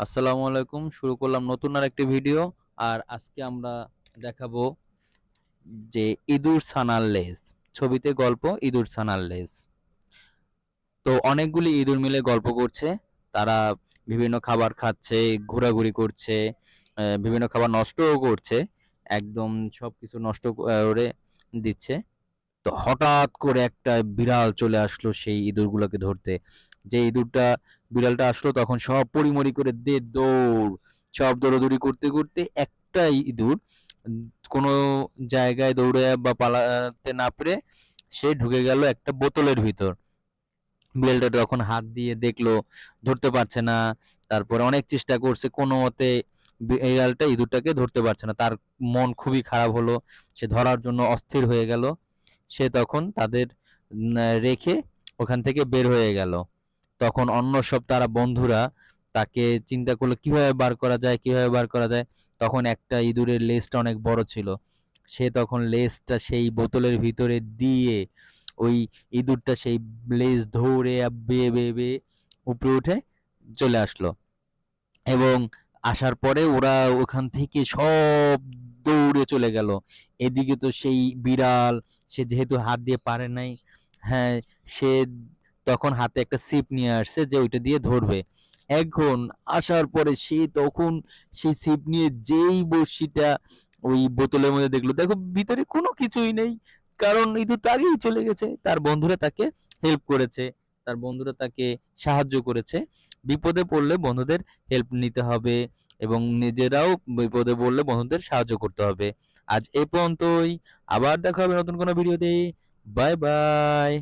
আসসালামু আলাইকুম। শুরু করলাম নতুন আর একটি ভিডিও। আর আজকে আমরা দেখাবো যে ইঁদুর ছানার লেজ। ছবিতে গল্প ইঁদুর ছানার লেজ। তো অনেকগুলি ইঁদুর মিলে গল্প করছে। তারা বিভিন্ন খাবার খাচ্ছে, ঘোরাঘুরি করছে বিভিন্ন খাবার নষ্টও করছে। একদম সবকিছু নষ্ট করে দিচ্ছে। তো হঠাৎ করে একটা বিড়াল চলে আসলো সেই ইঁদুরগুলোকে ধরতে। যে ইঁদুরটা বিড়ালটা আসলো তখন সব পরিমরি করে দে দৌড়। সব দৌড়াদৌড়ি করতে করতে একটা ইঁদুর কোনো জায়গায় দৌড়ে বা পালাতে না পেরে সে ঢুকে গেল একটা বোতলের ভিতর। বিড়ালটা তখন হাত দিয়ে দেখল, ধরতে পারছে না। তারপরে অনেক চেষ্টা করছে, কোনো মতে বিড়ালটা ইঁদুরটাকে ধরতে পারছে না। তার মন খুবই খারাপ হলো, সে ধরার জন্য অস্থির হয়ে গেল। সে তখন তাদের রেখে ওখান থেকে বের হয়ে গেল। তখন অন্য সব তারা বন্ধুরা তাকে চিন্তা করল, কীভাবে বার করা যায়, কীভাবে বার করা যায়? তখন একটা ইঁদুরের লেজটা অনেক বড় ছিল। সে তখন লেজটা সেই বোতলের ভিতরে দিয়ে ওই ইঁদুরটা সেই লেজ ধরে বেয়ে বেয়ে বেয়ে উপরে উঠে চলে আসলো। এবং আসার পরে ওরা ওখান থেকে সব দৌড়ে চলে গেল। এদিকে তো সেই বিড়াল, সে যেহেতু হাত দিয়ে পারে নাই হ্যাঁ সে তখন হাতে একটা ছিপ নিয়ে আসছে যে ওইটা দিয়ে ধরবে। এখন আসার পরে সে তখন সেই ছিপ নিয়ে যেই বড়শিটা ওই বোতলের মধ্যে দেখল, দেখো ভিতরে কোনো কিছুই নেই। কারণ ইঁদুর তো আগেই চলে গেছে। তার বন্ধুরা তাকে হেল্প করেছে। তার বন্ধুরা তাকে সাহায্য করেছে। বিপদে পড়লে বন্ধুদের হেল্প নিতে হবে এবং নিজেরাও বিপদে পড়লে বন্ধুদের সাহায্য করতে হবে। আজ এ পর্যন্তই। আবার দেখা হবে নতুন কোনো ভিডিওতে। Bye bye.